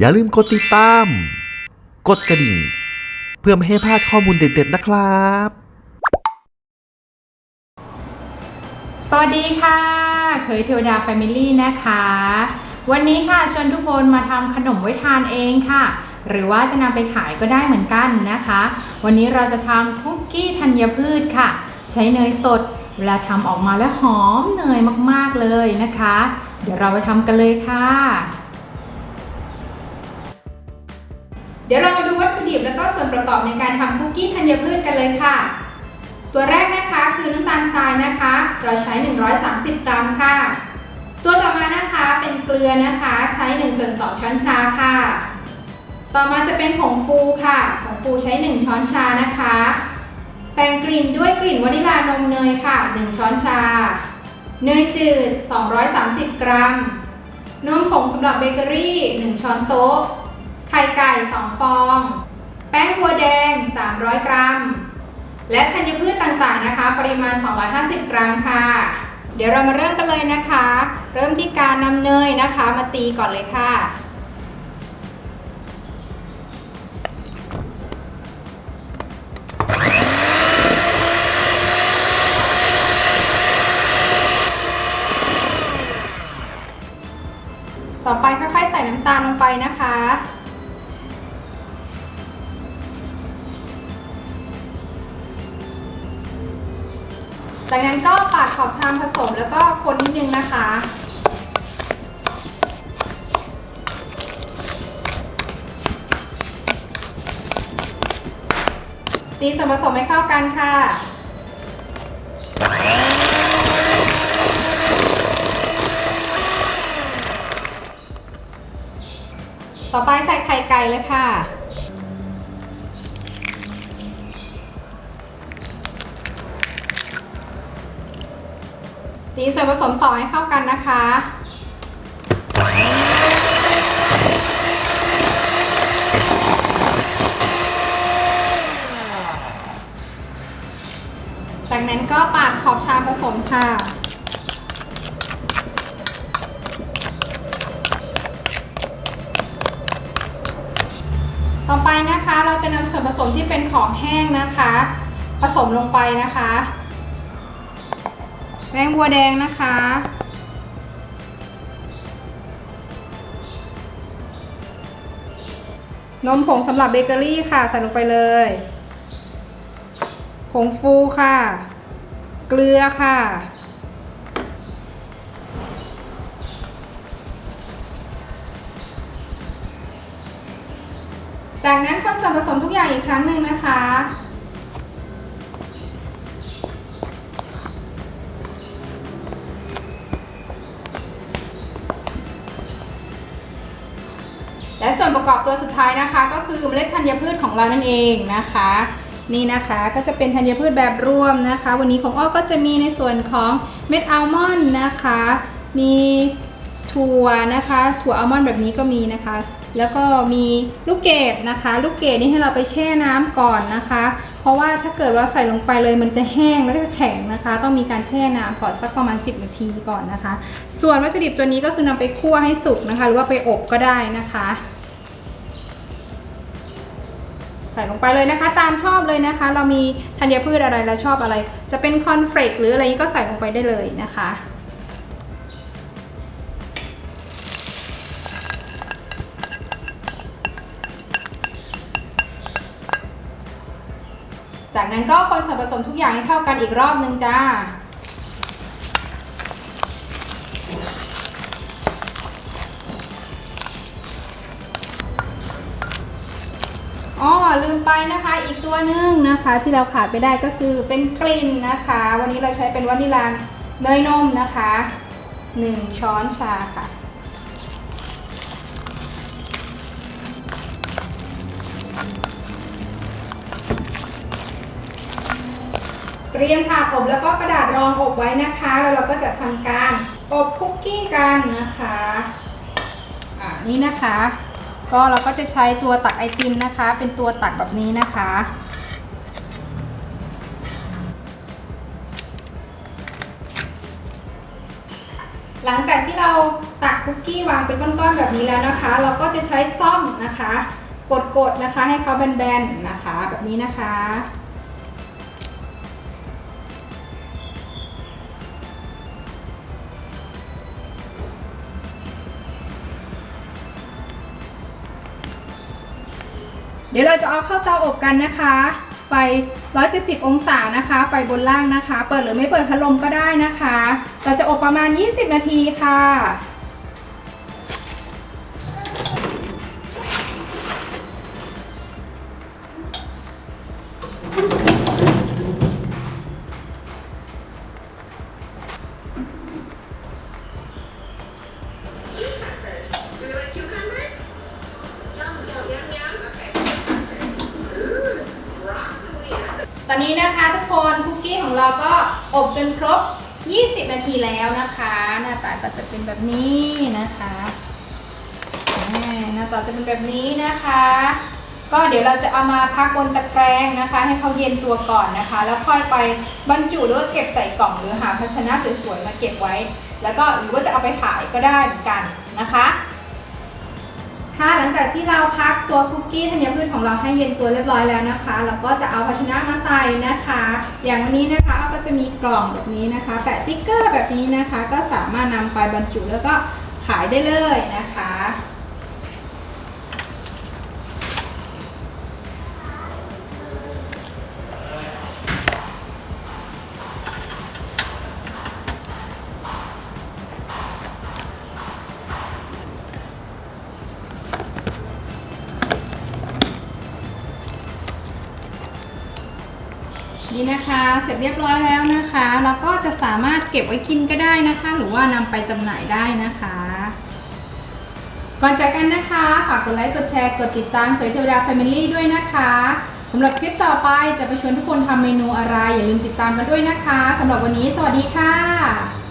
อย่าลืมกดติดตาม กดกระดิ่ง เพื่อไม่ให้พลาดข้อมูลเด็ดๆนะครับ สวัสดีค่ะ เคยเทวดาแฟมิลี่นะคะ วันนี้ค่ะชวนทุกคนมาทำขนมไว้ทานเองค่ะ หรือว่าจะนำไปขายก็ได้เหมือนกันนะคะ วันนี้เราจะทำคุกกี้ธัญพืชค่ะ ใช้เนยสด เวลาทำออกมาแล้วหอมเนยมากๆเลยนะคะ เดี๋ยวเราไปทำกันเลยค่ะ เดี๋ยวเรามาดูวัตถุดิบแล้วก็ส่วนประกอบในการทำคุกกี้ธัญพืชกันเลยค่ะ ตัวแรกนะคะคือน้ำตาลทรายนะคะ เราใช้ 130 กรัมค่ะ ตัวต่อมานะคะเป็นเกลือนะคะใช้1ส่วน2ช้อนชาค่ะ ต่อมาจะเป็นผงฟูค่ะผงฟูใช้ 1 ช้อนชานะคะ แต่งกลิ่นด้วยกลิ่นวานิลานมเนยค่ะ 1 ช้อนชา เนยจืด 230 กรัมนมผงสำหรับเบเกอรี่ 1 ช้อนโต๊ะ ข่ไก่ 2 ฟอง แป้งบัวแดง 300 กรัม และธัญพืชต่างๆนะคะ ปริมาณ 250 กรัมค่ะ เดี๋ยวเรามาเริ่มกันเลยนะคะ เริ่มที่การนำเนยนะคะมาตีก่อนเลยค่ะต่อไปค่อยๆใส่น้ำตาลลงไปนะคะ จากนั้นก็ปาดขอบชามผสมแล้วก็คนนิดนึงนะคะ ตีส่วนผสมให้เข้ากันค่ะต่อไปใส่ไข่ไก่เลยค่ะ ตีส่วนผสมต่อให้เข้ากันนะคะ จากนั้นก็ปาดขอบชามผสมค่ะต่อไปนะคะเราจะนำส่วนผสมที่เป็นของแห้งนะคะ ผสมลงไปนะคะ แป้งบัวแดงนะคะ นมผงสำหรับเบเกอรี่ค่ะ ใส่ลงไปเลย ผงฟูค่ะ เกลือค่ะ จากนั้นคนส่วนผสมทุกอย่างอีกครั้งหนึ่งนะคะ และส่วนประกอบตัวสุดท้ายนะคะ ก็คือเมล็ดธัญพืชของเรานั่นเองนะคะ นี่นะคะก็จะเป็นธัญพืชแบบรวมนะคะ วันนี้ของอ้อก็จะมีในส่วนของเม็ดอัลมอนด์นะคะ มีถั่วนะคะ ถั่วอัลมอนด์แบบนี้ก็มีนะคะ แล้วก็มีลูกเกดนะคะ ลูกเกดนี่ให้เราไปแช่น้ำก่อนนะคะ เพราะว่าถ้าเกิดว่าใส่ลงไปเลยมันจะแห้งแล้วก็จะแข็งนะคะ ต้องมีการแช่น้ำก่อนสักประมาณ 10 นาทีก่อนนะคะ ส่วนวัตถุดิบตัวนี้ก็คือนำไปคั่วให้สุกนะคะ หรือว่าไปอบก็ได้นะคะ ใส่ลงไปเลยนะคะ ตามชอบเลยนะคะ เรามีธัญพืชอะไรเราชอบอะไร จะเป็นคอนเฟลกหรืออะไรนี้ก็ใส่ลงไปได้เลยนะคะจากนั้นก็คนส่วนผสมทุกอย่างให้เข้ากันอีกรอบนึงจ้า ลืมไปนะคะ อีกตัวหนึงนะคะ ที่เราขาดไปได้ก็คือเป็นกลิ่นนะคะ วันนี้เราใช้เป็นวานิลาเนยนมนะคะ1ช้อนชาค่ะ เตรียมถาดอบแล้วก็กระดาษรองอบไว้นะคะ แล้วเราก็จะทำการอบคุกกี้กันนะคะ อ่านี่นะคะ ก็เราก็จะใช้ตัวตักไอติมนะคะ เป็นตัวตักแบบนี้นะคะ หลังจากที่เราตักคุกกี้วางเป็นก้อนๆแบบนี้แล้วนะคะ เราก็จะใช้ซ่อมนะคะ กดๆนะคะให้เขาแบนๆนะคะ แบบนี้นะคะ เดี๋ยวเราจะเอาเข้าเตาอบกันนะคะ ไฟ 170 องศานะคะ ไฟบนล่างนะคะ เปิดหรือไม่เปิดพัดลมก็ได้นะคะ เราจะอบประมาณ 20 นาทีค่ะ อนนี้นะคะทุกคนคุกกี้ของเราก็อบจนครบ 20 นาทีแล้วนะคะ หน้าตาก็จะเป็นแบบนี้นะคะหน้าตาจะเป็นแบบนี้นะคะ ก็เดี๋ยวเราจะเอามาพักบนตะแกรงนะคะ ให้เขาเย็นตัวก่อนนะคะ แล้วค่อยไปบรรจุหรือว่าเก็บใส่กล่องหรือหาภาชนะสวยๆมาเก็บไว้ แล้วก็หรือว่าจะเอาไปขายก็ได้เหมือนกันนะคะ ค่ะหลังจากที่เราพักตัวคุกกี้ธัญพืชของเราให้เย็นตัวเรียบร้อยแล้วนะคะ เราก็จะเอาภาชนะมาใส่นะคะ อย่างวันนี้นะคะก็จะมีกล่องแบบนี้นะคะ แปะติ๊กเกอร์แบบนี้นะคะ ก็สามารถนำไปบรรจุแล้วก็ขายได้เลยนะคะ นี่นะคะ เสร็จเรียบร้อยแล้วนะคะแล้วก็จะสามารถเก็บไว้กินก็ได้นะคะ หรือว่านำไปจำหน่ายได้นะคะ ก่อนจากกันนะคะฝากกดไลค์กดแชร์กดติดตามเคยเทวดาแฟมิลี่ด้วยนะคะสำหรับคลิปต่อไปจะไปชวนทุกคนทำเมนูอะไร อย่าลืมติดตามกันด้วยนะคะสำหรับวันนี้ สวัสดีค่ะ